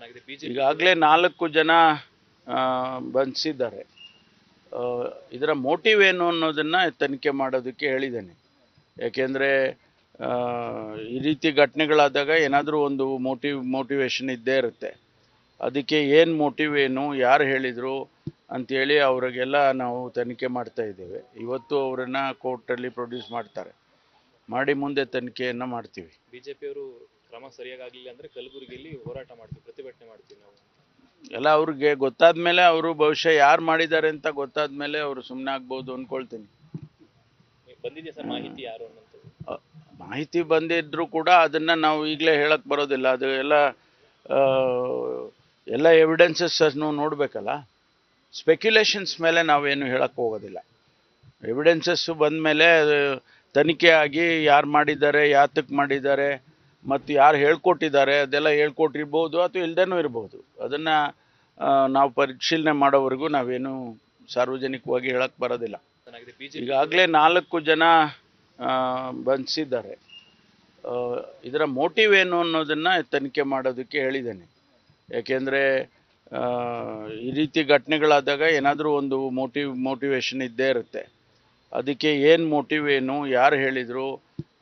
ಚೆನ್ನಾಗಿದೆ ಬಿಜೆಪಿ ಈಗಾಗಲೇ ನಾಲ್ಕು ಜನ ಬಂಧಿಸಿದ್ದಾರೆ. ಇದರ ಮೋಟಿವ್ ಏನು ಅನ್ನೋದನ್ನ ತನಿಖೆ ಮಾಡೋದಕ್ಕೆ ಹೇಳಿದ್ದೇನೆ. ಯಾಕೆಂದರೆ ಈ ರೀತಿ ಘಟನೆಗಳಾದಾಗ ಏನಾದರೂ ಒಂದು ಮೋಟಿವ್ ಮೋಟಿವೇಶನ್ ಇದ್ದೇ ಇರುತ್ತೆ. ಅದಕ್ಕೆ ಏನು ಮೋಟಿವ್ ಏನು ಯಾರು ಹೇಳಿದರು ಅಂಥೇಳಿ ಅವರಿಗೆಲ್ಲ ನಾವು ತನಿಖೆ ಮಾಡ್ತಾ ಇದ್ದೇವೆ. ಇವತ್ತು ಅವರನ್ನು ಕೋರ್ಟಲ್ಲಿ ಪ್ರೊಡ್ಯೂಸ್ ಮಾಡ್ತಾರೆ. ಮಾಡಿ ಮುಂದೆ ತನಿಖೆಯನ್ನು ಮಾಡ್ತೀವಿ. ಬಿಜೆಪಿಯವರು ಕ್ರಮ ಸರಿಯಾಗಿ ಆಗ್ಲಿಲ್ಲ ಅಂದ್ರೆ ಕಲಬುರಗಿಯಲ್ಲಿ ಹೋರಾಟ ಮಾಡ್ತೀವಿ ಪ್ರತಿಭಟನೆ ಮಾಡ್ತೀವಿ ನಾವು. ಎಲ್ಲ ಅವ್ರಿಗೆ ಗೊತ್ತಾದ ಮೇಲೆ ಅವರು ಬಹುಶಃ ಯಾರು ಮಾಡಿದ್ದಾರೆ ಅಂತ ಗೊತ್ತಾದ ಮೇಲೆ ಅವರು ಸುಮ್ಮನೆ ಆಗ್ಬೋದು ಅಂದ್ಕೊಳ್ತೀನಿ ಬಂದಿದೆ ಸರ್ ಮಾಹಿತಿ ಯಾರು ಅನ್ನೋಂಥದ್ದು? ಮಾಹಿತಿ ಬಂದಿದ್ರು ಕೂಡ ಅದನ್ನ ನಾವು ಈಗಲೇ ಹೇಳಕ್ ಬರೋದಿಲ್ಲ. ಅದು ಎಲ್ಲ ಆ, ಎಲ್ಲ ಎವಿಡೆನ್ಸಸ್ ನಾವು ನೋಡಬೇಕಲ್ಲ. ಸ್ಪೆಕ್ಯುಲೇಷನ್ಸ್ ಮೇಲೆ ನಾವೇನು ಹೇಳಕ್ ಹೋಗೋದಿಲ್ಲ. ಎವಿಡೆನ್ಸಸ್ಸು ಬಂದ ಮೇಲೆ ತನಿಖೆ ಆಗಿ ಯಾರು ಮಾಡಿದ್ದಾರೆ ಯಾತಕ್ಕೆ ಮಾಡಿದ್ದಾರೆ ಮತ್ತು ಯಾರು ಹೇಳ್ಕೊಟ್ಟಿದ್ದಾರೆ ಅದೆಲ್ಲ ಹೇಳ್ಕೊಟ್ಟಿರ್ಬೋದು ಅಥವಾ ಇಲ್ದೇನೂ ಇರ್ಬೋದು. ಅದನ್ನು ನಾವು ಪರಿಶೀಲನೆ ಮಾಡೋವರೆಗೂ ನಾವೇನು ಸಾರ್ವಜನಿಕವಾಗಿ ಹೇಳಕ್ಕೆ ಬರೋದಿಲ್ಲ. ಈಗಾಗಲೇ ನಾಲ್ಕು ಜನ ಬಂಧಿಸಿದ್ದಾರೆ ಇದರ ಮೋಟಿವ್ ಏನು ಅನ್ನೋದನ್ನು ತನಿಖೆ ಮಾಡೋದಕ್ಕೆ ಹೇಳಿದ್ದೇನೆ. ಯಾಕೆಂದರೆ ಈ ರೀತಿ ಘಟನೆಗಳಾದಾಗ ಏನಾದರೂ ಒಂದು ಮೋಟಿವ್, ಮೋಟಿವೇಶನ್ ಇದ್ದೇ ಇರುತ್ತೆ. ಅದಕ್ಕೆ ಏನು ಮೋಟಿವ್ ಏನು, ಯಾರು ಹೇಳಿದರು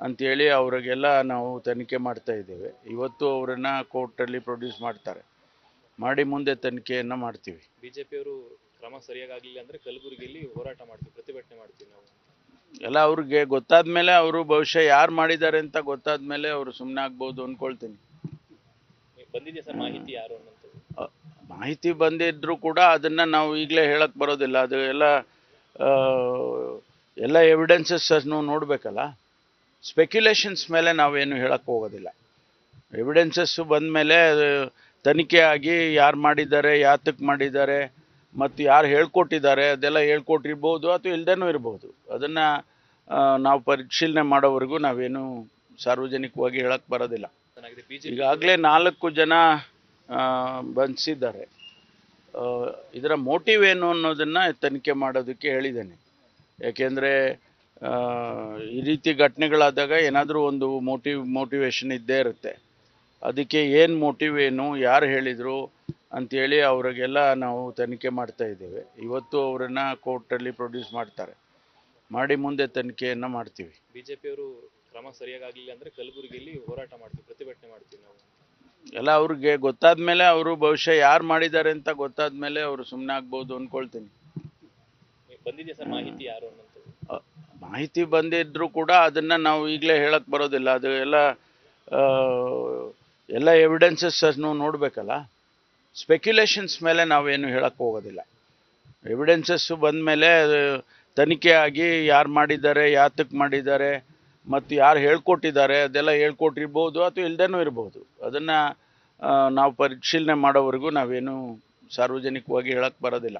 ಅಂಥೇಳಿ ಅವರಿಗೆಲ್ಲ ನಾವು ತನಿಖೆ ಮಾಡ್ತಾ ಇದ್ದೇವೆ. ಇವತ್ತು ಅವರನ್ನು ಕೋರ್ಟಲ್ಲಿ ಪ್ರೊಡ್ಯೂಸ್ ಮಾಡ್ತಾರೆ. ಮಾಡಿ ಮುಂದೆ ತನಿಖೆಯನ್ನು ಮಾಡ್ತೀವಿ. ಬಿಜೆಪಿಯವರು ಕ್ರಮ ಸರಿಯಾಗಿ ಆಗಲಿಲ್ಲ ಅಂದ್ರೆ ಕಲಬುರಗಿಯಲ್ಲಿ ಹೋರಾಟ ಮಾಡ್ತೀವಿ ಪ್ರತಿಭಟನೆ ಮಾಡ್ತೀವಿ ನಾವು. ಎಲ್ಲ ಅವ್ರಿಗೆ ಗೊತ್ತಾದ ಮೇಲೆ ಅವರು ಬಹುಶಃ ಯಾರು ಮಾಡಿದ್ದಾರೆ ಅಂತ ಗೊತ್ತಾದ ಮೇಲೆ ಅವರು ಸುಮ್ಮನೆ ಆಗ್ಬೋದು ಅಂದ್ಕೊಳ್ತೀನಿ ಬಂದಿದೆ ಸರ್? ಮಾಹಿತಿ ಯಾರು ಮಾಹಿತಿ ಬಂದಿದ್ರು ಕೂಡ ಅದನ್ನು ನಾವು ಈಗಲೇ ಹೇಳಕ್ಕೆ ಬರೋದಿಲ್ಲ. ಅದು ಎಲ್ಲ ಎಲ್ಲ ಎವಿಡೆನ್ಸಸ್ ನೋಡಬೇಕಲ್ಲ? ಸ್ಪೆಕ್ಯುಲೇಷನ್ಸ್ ಮೇಲೆ ನಾವೇನು ಹೇಳಕ್ಕೆ ಹೋಗೋದಿಲ್ಲ. ಎವಿಡೆನ್ಸಸ್ಸು ಬಂದ ಮೇಲೆ ತನಿಖೆ ಆಗಿ ಯಾರು ಮಾಡಿದ್ದಾರೆ ಯಾತಕ್ಕೆ ಮಾಡಿದ್ದಾರೆ ಮತ್ತು ಯಾರು ಹೇಳ್ಕೊಟ್ಟಿದ್ದಾರೆ, ಅದೆಲ್ಲ ಹೇಳ್ಕೊಟ್ಟಿರ್ಬೋದು ಅಥವಾ ಇಲ್ಲದೇನೂ ಇರ್ಬೋದು. ಅದನ್ನು ನಾವು ಪರಿಶೀಲನೆ ಮಾಡೋವರೆಗೂ ನಾವೇನು ಸಾರ್ವಜನಿಕವಾಗಿ ಹೇಳಕ್ಕೆ ಬರೋದಿಲ್ಲ. ಈಗಾಗಲೇ ನಾಲ್ಕು ಜನ ಬಂಧಿಸಿದ್ದಾರೆ ಇದರ ಮೋಟಿವ್ ಏನು ಅನ್ನೋದನ್ನು ತನಿಖೆ ಮಾಡೋದಕ್ಕೆ ಹೇಳಿದ್ದೇನೆ. ಯಾಕೆಂದರೆ ಈ ರೀತಿ ಘಟನೆಗಳಾದಾಗ ಏನಾದರೂ ಒಂದು ಮೋಟಿವ್ ಮೋಟಿವೇಶನ್ ಇದ್ದೇ ಇರುತ್ತೆ. ಅದಕ್ಕೆ ಏನು ಮೋಟಿವ್ ಏನು ಯಾರು ಹೇಳಿದರು ಅಂಥೇಳಿ ಅವರಿಗೆಲ್ಲ ನಾವು ತನಿಖೆ ಮಾಡ್ತಾ ಇದ್ದೇವೆ. ಇವತ್ತು ಅವರನ್ನು ಕೋರ್ಟಲ್ಲಿ ಪ್ರೊಡ್ಯೂಸ್ ಮಾಡ್ತಾರೆ. ಮಾಡಿ ಮುಂದೆ ತನಿಖೆಯನ್ನು ಮಾಡ್ತೀವಿ. ಬಿಜೆಪಿಯವರು ಕ್ರಮ ಸರಿಯಾಗಿ ಆಗಲಿಲ್ಲ ಅಂದ್ರೆ ಕಲಬುರಗಿಯಲ್ಲಿ ಹೋರಾಟ ಮಾಡ್ತೀವಿ ಪ್ರತಿಭಟನೆ ಮಾಡ್ತೀವಿ ನಾವು. ಎಲ್ಲ ಅವ್ರಿಗೆ ಗೊತ್ತಾದ ಮೇಲೆ ಅವರು ಬಹುಶಃ ಯಾರು ಮಾಡಿದ್ದಾರೆ ಅಂತ ಗೊತ್ತಾದ ಮೇಲೆ ಅವರು ಸುಮ್ಮನೆ ಆಗ್ಬೋದು ಅಂದ್ಕೊಳ್ತೀನಿ ಬಂದಿದೆ ಸರ್ ಮಾಹಿತಿ ಯಾರು ಅನ್ನೋಂಥದ್ದು? ಅ, ಮಾಹಿತಿ ಬಂದಿದ್ರು ಕೂಡ ಅದನ್ನು ನಾವು ಈಗಲೇ ಹೇಳಕ್ಕೆ ಬರೋದಿಲ್ಲ. ಅದು ಎಲ್ಲ ಎಲ್ಲ ಎವಿಡೆನ್ಸಸ್ ಅನ್ನು ನೋಡಬೇಕಲ್ಲ. ಸ್ಪೆಕ್ಯುಲೇಷನ್ಸ್ ಮೇಲೆ ನಾವೇನು ಹೇಳಕ್ಕೆ ಹೋಗೋದಿಲ್ಲ. ಎವಿಡೆನ್ಸಸ್ಸು ಬಂದ ಮೇಲೆ ತನಿಖೆ ಆಗಿ ಯಾರು ಮಾಡಿದ್ದಾರೆ ಯಾತಕ್ಕೆ ಮಾಡಿದ್ದಾರೆ ಮತ್ತು ಯಾರು ಹೇಳ್ಕೊಟ್ಟಿದ್ದಾರೆ, ಅದೆಲ್ಲ ಹೇಳ್ಕೊಟ್ಟಿರ್ಬೋದು ಅಥವಾ ಇಲ್ಲದೇನೂ ಇರ್ಬೋದು. ಅದನ್ನು ನಾವು ಪರಿಶೀಲನೆ ಮಾಡೋವರೆಗೂ ನಾವೇನು ಸಾರ್ವಜನಿಕವಾಗಿ ಹೇಳಕ್ಕೆ ಬರೋದಿಲ್ಲ.